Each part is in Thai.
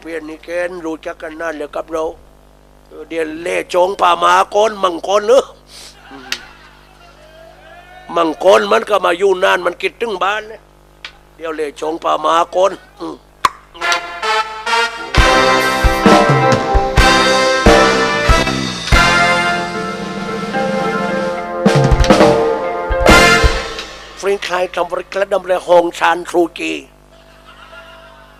เพียนนี่แกนรู้จักกันนานเลยกับเราเดี๋ยวเล่จงป่าหมาก้นมังกรเนอะอืมมังกรมันก็มาอยู่นานมันคิดถึงบ้านเนี่ยเดี๋ยวเล่จงป่าหมาก้นฟรีคลายทำบริกระดำเรหองชานทรูกีฟรีคลายทำฟรีคลายมาเรนมาดินคลายนำเรนไซโคลนากิสฟรีทำฟรีทำบริกระดำเรมังกรช่างลักอ๋อรู้จักกันฟลายทำฟรีทำบริดำเนียงเปลียงพลังกำมังกะเมกะเนียงเปลียงปลองกาเบนไม้ฟรีทายทำบริก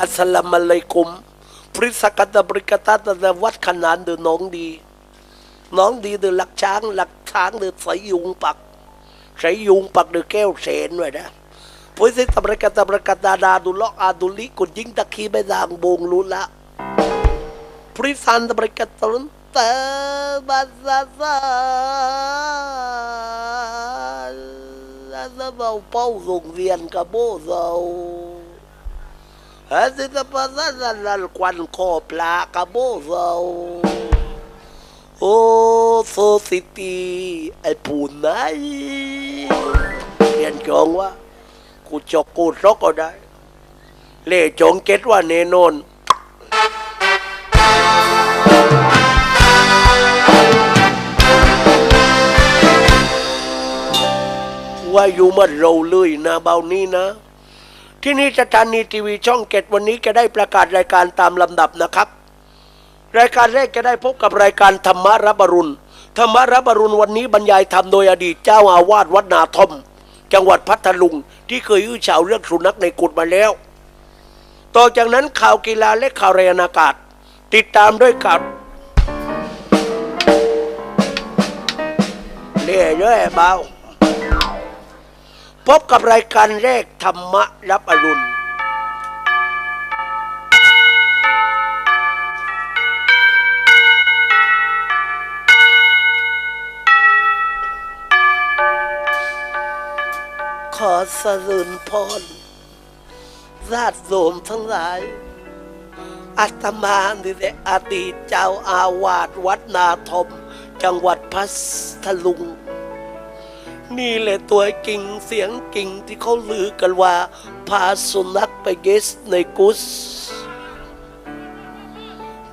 อัสลามุอะลัยกุมปริสกัตบริกตาตะวัดขนานเดือน้องดี น้องดีเดือหลักช้าง หลักช้างเดือใสยุงปักใสยุงปักเดือแก้วเสนไว้นะพุทธิตบริกตบริกตาดาดุลอกอาดุลิกุยิงตะคีไม่ดางบงลุละปริสันตบริกตลุนเตบัสสะสะแล้วเบาเป้าส่งเรียนกับโบเซา Hadi na pasasan kwan ko plaka mo daw. Oh, so city ay punay. Yan chong wa. Ku chok ku sok ko dai. Le chong ket wa ne non. ว่าอยู่มาเราเลยนะเบานี้นะ ที่นี่สถานีทีวีช่องเจ็ดวันนี้จะได้ประกาศรายการตามลำดับนะครับ รายการแรกจะได้พบกับรายการธรรมรับรุณธรรมรับรุณวันนี้บรรยายธรรมโดยอดีตเจ้าอาวาสวัดนาทม จังหวัดพัทลุง ที่เคยอื้อฉาวเรื่องสุนัขในกุฏมาแล้ว ต่อจากนั้นข่าวกีฬาและข่าวรายนอากาศ ติดตามด้วยข่าวเล่เยอะเบา พบกับรายการแรกธรรมะรับอรุณ ขอสรุนพรญาติโยมทั้งหลาย อาตมานี่แหละอดีตเจ้าอาวาสวัดนาทม จังหวัดพัทลุง นี่แหละตัวกิ่งเสียงกิ่งที่เขาลือกันว่า พาสุนัขไปเกสในกุส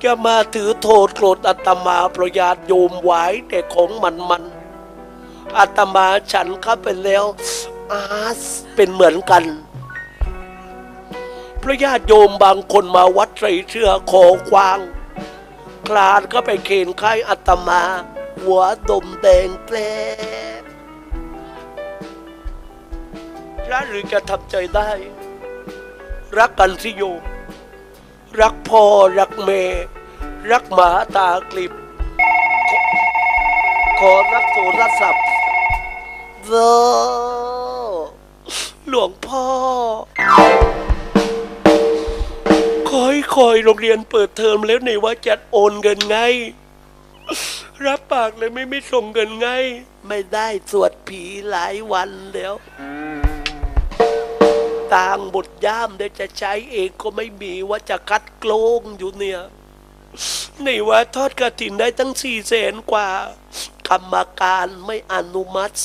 จะมาถือโทษโกรธอาตมาประญาตโยมไว้แต่ของมันมันอาตมาฉันเข้าไปแล้วอาสเป็นเหมือนกันพระญาติโยมบางคนมาวัดใส่เสื้อคอควาง คลานก็ไปเคนไข้อาตมา หัวดมแดงแประหรือจะทำใจได้ รักกันสิโยม รักพ่อรักแม่รักหมาตากลิบ ขอขอรักโทรศัพท์เด้อหลวงพ่อ คอยคอยโรงเรียนเปิดเทอมแล้วในว่าจะโอนเงินไง รับปากเลยไม่ไม่ส่งเงินไง ไม่ได้สวดผีหลายวันแล้ว ต่างบทย่ามได้จะใช้เองก็ไม่มีว่าจะคัดโกลงอยู่เนี่ยในว่าทอดกระถินได้ตั้งสี่แสนกว่า กรรมการไม่อนุมัติ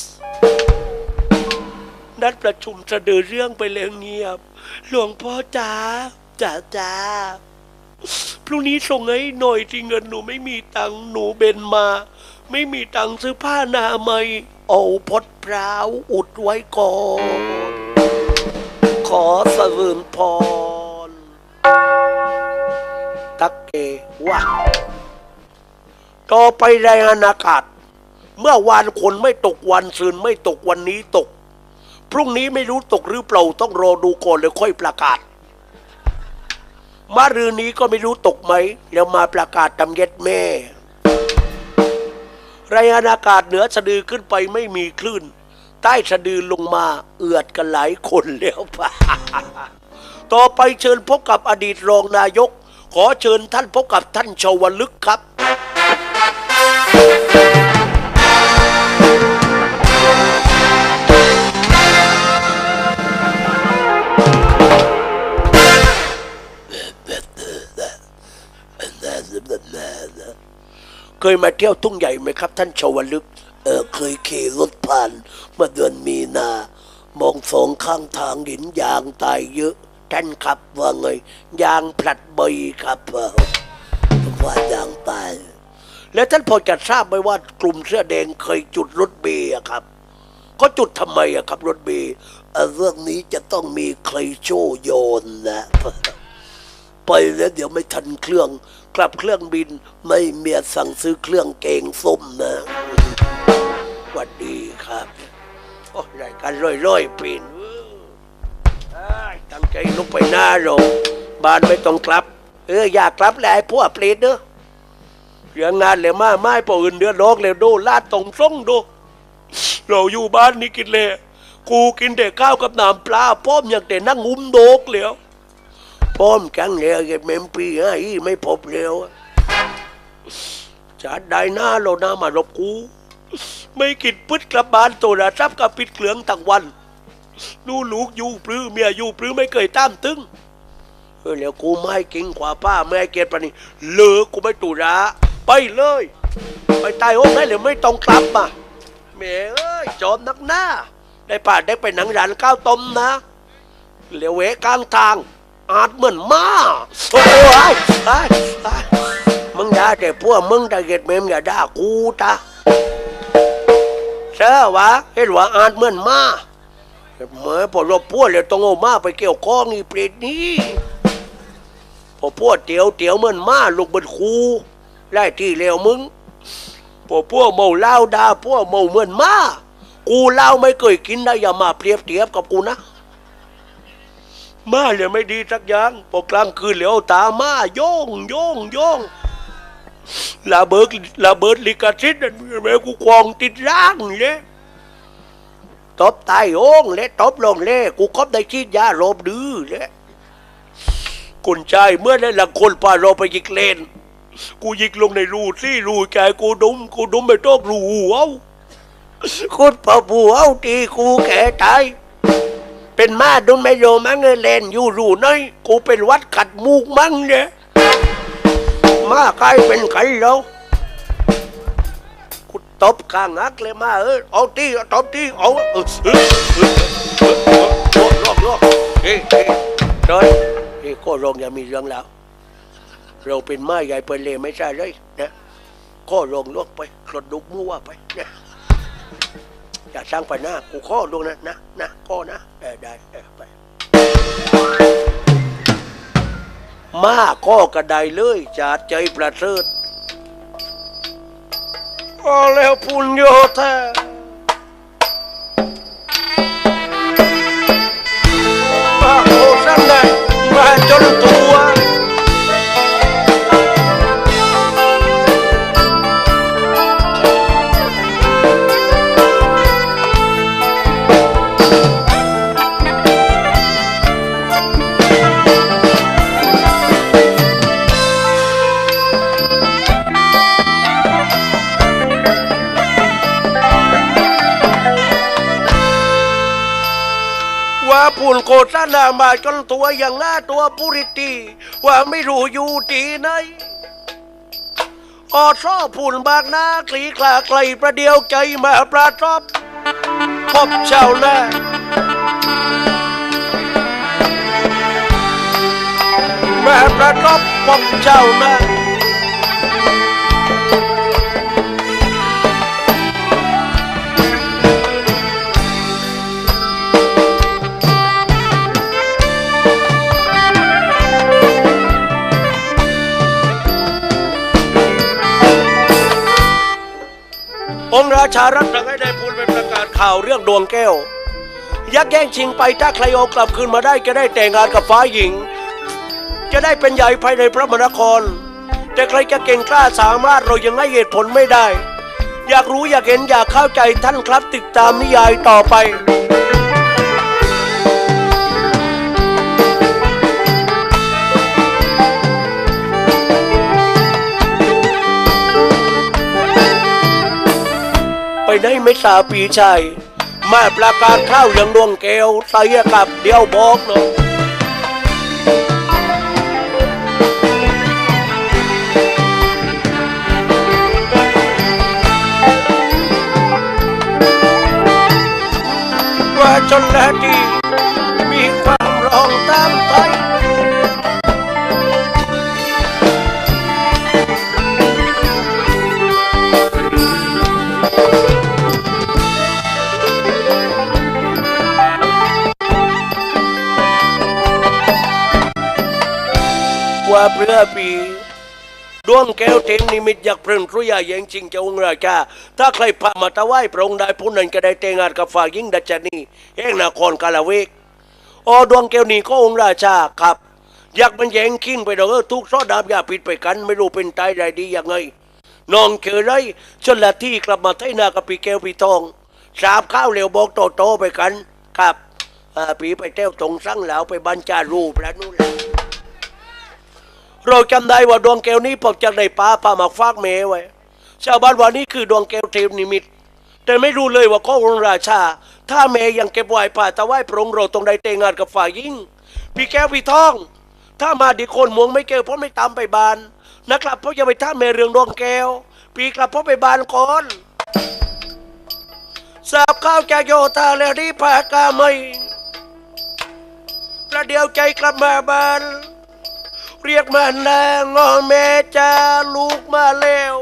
นัดประชุมจะเสนอเรื่องไปแล้วเงียบ หลวงพ่อจ๋าจ๋าจ๋าพรุ่งนี้ส่งให้หน่อยที่เงินหนูไม่มีตังหนูเบนมา ไม่มีตังซื้อผ้านาใหม่เอาพดพร้าวอุดไว้ก่อน อสะเริญพร ตักเกวะต่อไปรายงานอากาศ เมื่อวานคนไม่ตกวันซืนไม่ตกวันนี้ตก พรุ่งนี้ไม่รู้ตกหรือเปล่าต้องรอดูก่อนเลยค่อยประกาศมารืนนี้ก็ไม่รู้ตกไหม แล้วมาประกาศตำเย็ดแม่รายงานอากาศเหนือสะดือขึ้นไปไม่มีคลื่น ใต้สะดือลงมาเอือดกันหลายคนแล้วปะต่อไปเชิญพบกับอดีตรองนายก ขอเชิญท่านพบกับท่านชาวลึกครับ เคยมาเที่ยวทุ่งใหญ่ไหมครับ ท่านชาวลึก เออเคยขี่รถผ่านเมื่อเดือนมีนา มองสองข้างทางหินยางตายเยอะ ท่านขับว่าไง ยางผลัดใบครับเออว่ายางตาย แล้วท่านพอจะทราบไหมว่ากลุ่มเสื้อแดงเคยจุดรถเมย์อะครับก็จุดทำไมอะครับรถเมย์เเรื่องนี้จะต้องมีใครโชว์โยนนะไปแล้วเดี๋ยวไม่ทันเครื่อง กลับเครื่องบินไม่เมียสั่งซื้อเครื่องเกงส้มนะ วัสดีครับ โอ้รายการร่อยๆปีนเอ้ยตั้งใจลุกไปหน้าโรงบ้านไม่ต้องกลับ เอออยากกลับแหละไอ้พวกเปรตเนอะเรื่องงานเลยมาไม่ปออื่นเดือดร้อนเลยดูลาดตรงส่งดู เราอยู่บ้านนี่กินเลย กูกินแต่ข้าวกับน้ำปลาพ่อมอยากแต่นั่งงุ้มโดกแล้วพร้อมจังเลยเก็บเมมปีให้ไม่พบเร็วจะได้หน้าเราหน้ามารบกู ไม่กินพึดกลับบ้านตัวระทับกับปิดเคลืองทั้งวันดูลูกอยู่ปลื้อเมียอยู่ปลื้อไม่เคยตามตึงเออแล้วกูไม่กินกว่าป้าแม่เกียรติปานนี่เลิกกูไม่ตุระไปเลย ไปตายโอ้ได้เลยไม่ต้องกลับมาแม่เอ้ยจอมนักหน้า ได้ป่าได้ไปหนังร้านข้าวต้มนะเหลวเวกลางทาง อาจเหมือนม้าโอ้ยไอ้ไอ้มึงด่าแต่พวกมึงตะเกียดเมมอย่าด่ากูตา เชื่อวะเห็นว่าอ่าจเหมือนมาเมื่อพอรบพวกเลยต้องเอามาไปเกี่ยวข้องอีเปรตนี้พอพวกเตียวเตียวเหมือนมาลูกบนคูไล่ที่เลวมึงพอพวกเมาเหล้าด่าพวกเมาเหมือนมากูเหล้าไม่เคยกินนะอย่ามาเปรียบเทียบกับกูนะมาเลยไม่ดีสักอย่างพอกลางคืนเหลียวตามาโยงโยงโยง ลาเบิดลาเบิดลิกาซิตนั่นแม่กูควองติดร่างเลยตบตายโองเลยตบลงเลยกูคบได้ชีดยาโรบดื้อเลยคนชายเมื่อได้หลังคนพาเราไปยิกเลน กูยิกลงในรูซี่รูใจกูดุมกูดุมไปตอกรูเอาคุณพ่อผูเอาตีกูแก่ตายเป็นมาดุนไม่โยมังเงยเลนอยู่รูน้อยกูเป็นวัดขัดมูกมังเนี่ย มาใครเป็นใครแล้วกูตบข้างหักเลยมาเออเอาที่เอาตบที่เอาเออเออเออเออลอกลอกเฮ้ยเฮ้ยเฮ้เฮ้ยก็ลงอย่ามีเรื่องแล้ว เราเป็นไม้ใหญ่เป็นเลยไม่ใช่เลยนะก็ลงลวกไปกรดดุกมั่วไปนะอย่าสร้างไปหน้ากูข้อลงนะนะนะข้อนะเออได้เออไป มาข้อกระไดเลยจาดใจประเสริฐพอแล้วพุญโยแท้ ปุ่นานามาจนตัวอย่างหน้าตัวปุริตีว่าไม่รู้อยู่ที่ไหนออดซ่อปุ่นบางหน้ากลีกลาไกลประเดียวใจมาปราทบพบเจ้าหน้ามาประทบพบเจ้าหน้า ชารัฐสั่งให้ได้พูดเป็นประกาศข่าวเรื่องดวงแก้ว ยักแย่งชิงไปถ้าใครเอากลับคืนมาได้จะได้แต่งงานกับฟ้าหญิง จะได้เป็นใหญ่ภายในพระมนคร แต่ใครจะเก่งกล้าสามารถเรายังให้เหตุผลไม่ได้ อยากรู้อยากเห็นอยากเข้าใจท่านครับติดตามนิยายต่อไป ได้ไม่สาปีชัยแม่ประกาศข้าวยังดวงแก้วใส่กับเดียวบอกเนาะว่าจนแล้วที เพื่อปีดวงแก้วเทงนิมิตอยากเพลินพระยาแยงจริงเจ้าองค์ราชาถ้าใครพามาถวายพระองค์ได้ผู้นั้นก็ได้แต่งงานกับฝ่ายยิ่งดัชนีแห่งนครกาลาเวกอ๋อดวงแก้วนี้ก็องค์ราชาครับ อยากมันแย่งขิ้งไปดอกเออทุกซอดาบยาผิดไปกัน ไม่รู้เป็นตายใดดียังไงน้องเจอไรชนละที่กลับมาไทยนากับปีแก้วปีทองสาบข้าวเร็วบอกโตโตไปกันครับปีไปเต้วตรงสั่งแล้วไปบัญจารูปแล้วนู่นแหละ เราจำได้ว่าดวงแก้วนี้ผมจากในป่าป่าหมากฟากเมไว้ ชาวบ้านว่านี่คือดวงแก้วเทพนิมิต แต่ไม่รู้เลยว่าข้อองราชา ถ้าเมยังเก็บไว้ป่าตะไว้พระองค์เราตรงใดเตงงานกับฝ่ายยิ่ง พี่แก้วพี่ทอง ถ้ามาดีคนมวงไม่เกลเพราะไม่ตามไปบานนะครับเพราะจะไปท่าเมเรื่องดวงแก้วพี่กลับเพราะไปบานก่อนสาบข้าวจะโยตาแล้วรีพากาไม่ประเดี๋ยวใจกลับมาบ้าน เรียกมานางงอแม่จ้าลูกมาแล้ว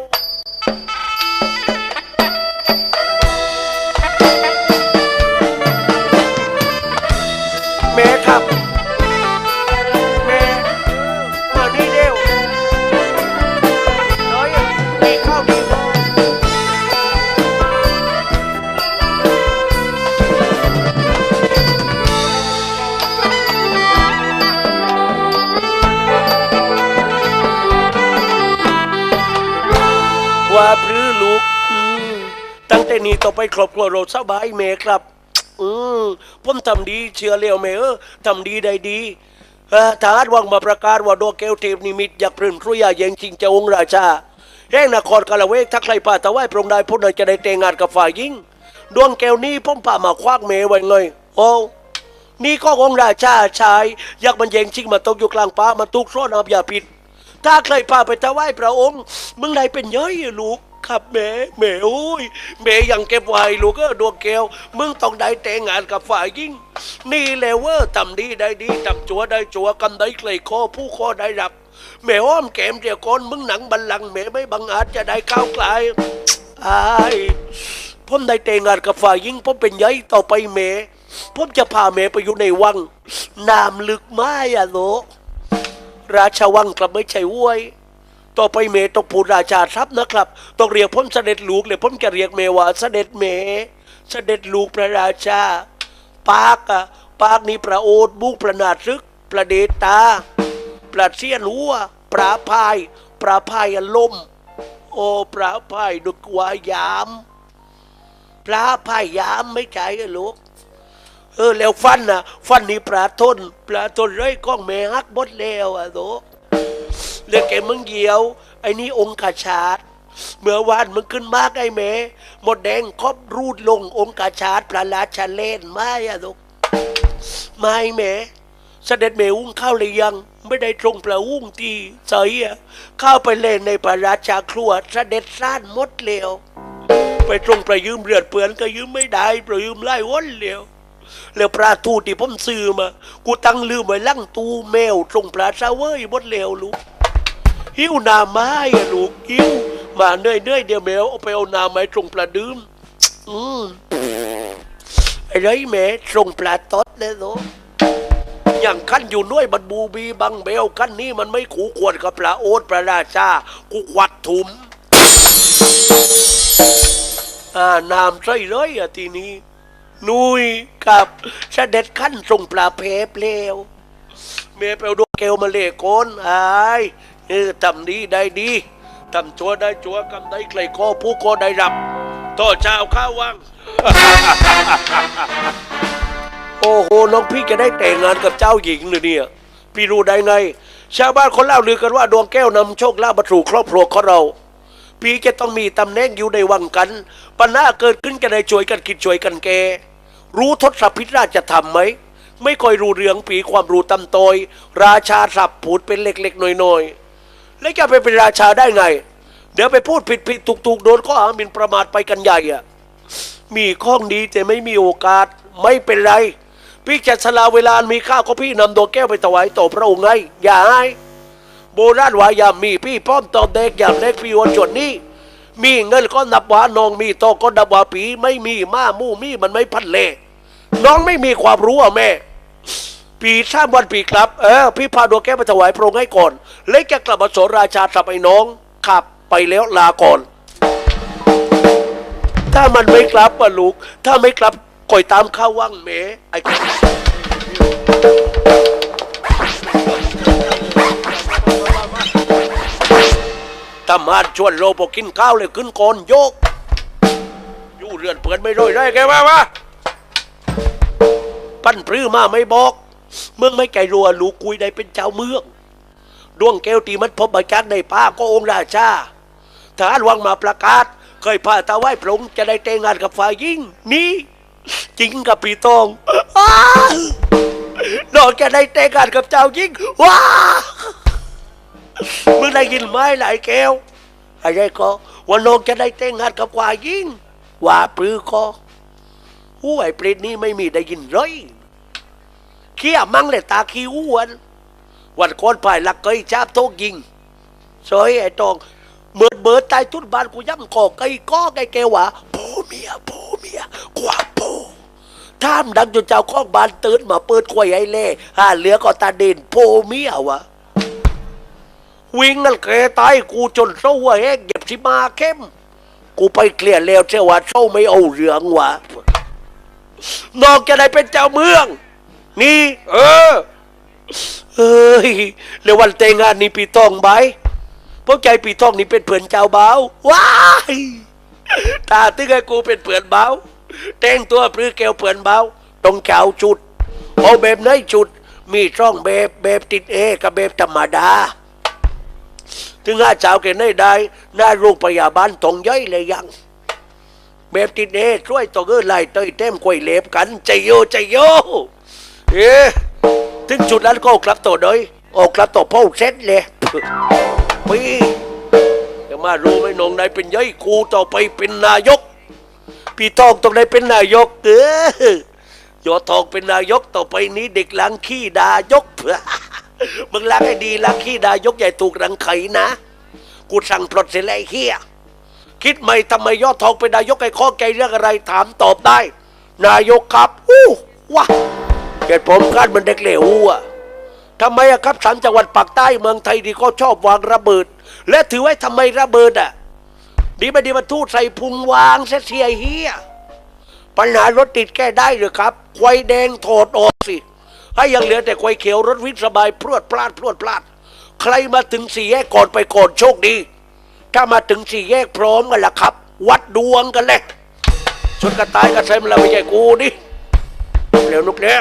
นี้ต่อไปครอบครัวเราสบายเมครับ อืมผมทำดีเชื่อเลี้ยวเมเออทำดีได้ดีเออทหารวังมาประกาศว่าดวงแก้วเทพนิมิตอยากพรินครุยาเยงจริงเจ้าองค์ราชาแห่งนครกาละเวกถ้าใครป่าตะไว้พรงค์ใดผู้นั้นจะได้แต่งงานกับฝ่ายหญิงดวงแก้วนี้ผมป่ามาควักเมไว้เลยโอ้นี่ก็องค์ราชาชายอยากมันแยงชิงมาตกอยู่กลางป่ามาตุกซ่อนอาบยาพิษถ้าใครพาไปถวายพระองค์มึงได้เป็นเย้ยอะลูก ครับแม่แม่โอ้ยแม่ยังเก็บไว้ลูกเออดวงแก้วมึงต้องได้แต่งงานกับฝ่ายยิ่ง นี่แหละเว่าทำดีได้ดีทำจัวได้จัวกำได้ใครคอผู้คอได้รับแม่อ้อมแก้มเดียวก่อนมึงหนังบัลลังแม่ไม่บังอาจจะได้ก้าวไกลอายผมได้แต่งงานกับฝ่ายยิ่งผมเป็นใหญ่ต่อไปแม่ผมจะพาแม่ไปอยู่ในวังน้ำลึกไม้อะลูกราชวังกลับไม่ใช่ห้ย ต่อไปเมต้องพูดราชาทรัพย์นะครับ ต้องเรียกผมเสด็จลูกเลยผมจะเรียกเมว่าเสด็จเม เสด็จลูกพระราชา ปากอะปากนี้ประโอษฐ์บุกประนาดซึก ประเดตา ประเสียนหัวปราพาย ปราพายอลมโอ้ปราพายดุกวายาม ปราพายยามไม่ใช่ลูกเออแล้วฟันนะฟันนี่ปลาทนปลาทนเลยก้องแม่ฮักบดแล้วอะโต เลือกแกมึงเหี่ยว ไอ้นี่องค์กาชาดเมื่อวานมึงขึ้นมากไอ้แม่หมดแดงครอบรูดลงองค์กาชาดปลาลาชาเล่นไม่อะโตไม่แม่เสด็จแม่อุ้งเข้าเลยยังไม่ได้ตรงปลาอุ้งที่ใส่อะเข้าไปเล่นในพระราชาครัวเสด็จซ่านมดแล้วไปตรงไปยืมเลือดเปือนก็ยืมไม่ได้ไปยืมไล่วนเลียวแล้วปลาทูที่ผมซื้อมา กูตั้งลืมไว้ลั่งตู้แมวตรงปลาซาเว้ยบดเลวลูก หิ้วน้ำไม้อะลูกหิ้วมาเนื่อยเนื่อยเดียวแมวเอาไปเอาน้ำไม้ตรงปลาดื่มอืมไอ้ไรแม่ตรงปลาตดเลยลูกอย่างขั้นอยู่น้วยบันบูบีบังเบลขั้นนี้มันไม่ขู่ขวดกับปลาโอ๊ตปลาราชากูควัดถุมอ่าน้ำใส่เลยอะทีนี้ นุยกับเสด็จขั้นทรงปลาเพลเพลวเมย์ไปเอาดวงแก้วมาเล่โกนอาย เออทำดีได้ดีทำชั่วได้ชั่วกำได้ไกลก็ผู้ก็ได้รับต่อเจ้าข้าววัง โอ้โหน้องพี่จะได้แต่งงานกับเจ้าหญิงเลยเนี่ยพี่รู้ได้ไง ชาวบ้านคนเล่าลือกันว่าดวงแก้วนำโชคลาภมาสู่ครอบครัวของเรา พี่จะต้องมีตำแหน่งอยู่ในวังกัน ปัญหาเกิดขึ้นจะได้ช่วยกันคิดช่วยกันแก รู้ทศพิธราชธรรมไหม ไม่ค่อยรู้เรื่องปีความรู้ตำโตย ราชาศัพท์พูดเป็นเล็กๆน้อยๆ แล้วจะไปเป็นราชาได้ไง เดี๋ยวไปพูดผิดผิดถูกถูกๆโดนข้อหาหมิ่นประมาทไปกันใหญ่อะมีข้องดีแต่ไม่มีโอกาสไม่เป็นไร พี่จะสละเวลามีค่าก็พี่นำดวงแก้วไปถวายต่อพระองค์ไงอย่าให้โบราณวายามีพี่ป้อมตอนเด็กอย่างเล็กพี่วันจวนนี้มีเงินก็นับว่าน้องมีโตก็นับว่าปีไม่มีม้ามู่มีมันไม่พันเลน้องไม่มีความรู้อะแม่ ปีสามวันปีครับ เออ พี่พาดวงแก้วไปถวายพระองค์ให้ก่อน แล้วจะกลับมาสนราชาสับไอ้น้องขับไปแล้วลาก่อน ถ้ามันไม่กลับอะลูก ถ้าไม่กลับก่อยตามข้าว่างเมไอ้ตามานชวนโลบอกกินข้าวเลยขึ้นก่อนโยก อยู่เรือนเปิดไม่ร้อยได้แกว่าวะปั้นปลื้อมาไม่บอก เมืองไม่ไกลรัวลูกคุยได้เป็นเจ้าเมือง ดวงแก้วตีมันพบมาจากในป่าก็องค์ราชาทหารวังมาประกาศ เคยพาตาไหว้พระองค์จะได้แต่งงานกับฝ่ายหญิงนี่จริงกับปีตองอน้องจะได้แต่งงานกับเจ้าหญิงว้ามึงได้ยินไหมหลายแก้วอะไรก็ว่าน้องจะได้แต่งงานกับฝ่ายหญิงว่าปรือก็หูไอ้เปรตนี่ไม่มีได้ยินเลย เขี้ยมั่งเลยตาขี้อ้วนวันก่อนภายหลักเคยจับโต๊ะยิงสอยไอ้ตองเมิดเบิดตายทุนบ้านกูย่ำกอกไอ้ก้อไอ้แกว่าโผเมียโผเมียกว่าโผท่ามดังจนเจ้าข้องบ้านตื่นมาเปิดควยไอ้เล่หาเหลือก็ตาเด่นโผเมียวะวิ่งนั่นแกตายกูจนเศร้าแห้งเก็บสิมาเข้ม กูไปเคลียร์แล้วเจ้าว่าเศร้าไม่เอาเหลืองวะนอกจะได้เป็นเจ้าเมือง นี่ เออเฮ้ยแล้ววันแต่งงานนี่ปีตองใบเพราะใจปีตองนี่เป็นเพื่อนเจ้าเบาวว้ายตาตึงให้กูเป็นเพื่อนเบาแต่งตัวปรือแก้วเพื่อนเบาต้องเจ้าจุดเอาแบบไหนจุด มีช่องแบบแบบติดเอกับแบบธรรมดา ถึงอาเจ้าแกได้ได้หน้าโรงพยาบาลตองย่อยเลยยังแบบติดเอช่วยตัวเออไล่เตยเต็มควยเล็บกันใจโยใจโย เอ๊ะถึงจุดนั้นก็กลับตัวเลยออกกลับตัวพ่อเซ็ตเลยพี่จะมารู้ไหมน้องนายเป็นยัยครูต่อไปเป็นนายก พี่ทองต้องได้เป็นนายกเออยอทองเป็นนายกต่อไปนี้เด็กล้างขี้ดายกมึงล้างให้ดีล้างขี้ดายกใหญ่ถูกรังไขนะ กูสั่งปลดเสียแล้วไอ้เฮียคิดไหมทำไมยอดทองเป็นนายกไอ้ข้อแกเรื่องอะไรถามตอบได้ นายกครับอู้ว้า เหตุผมคาดมันเด็กเหลวอะทำไมอะครับสามจังหวัดปากใต้เมืองไทยที่ก็ชอบวางระเบิด และถือไว้ทำไมระเบิดอะดีไม่ดีมาทูดใส่พุงวางเสียเสียเฮียปัญหารถติดแก้ได้หรือครับควายแดงถอดออกสิให้ยังเหลือแต่ควายเขียวรถวิ่งสบายพรวดพลาดพรวดพลาด ใครมาถึงสี่แยกก่อนไปก่อนโชคดี ถ้ามาถึงสี่แยกพร้อมกันล่ะครับ วัดดวงกันเลยชนกันตายกันใส่มันละไม่ใช่กูดิเร็วนุกเนี้ย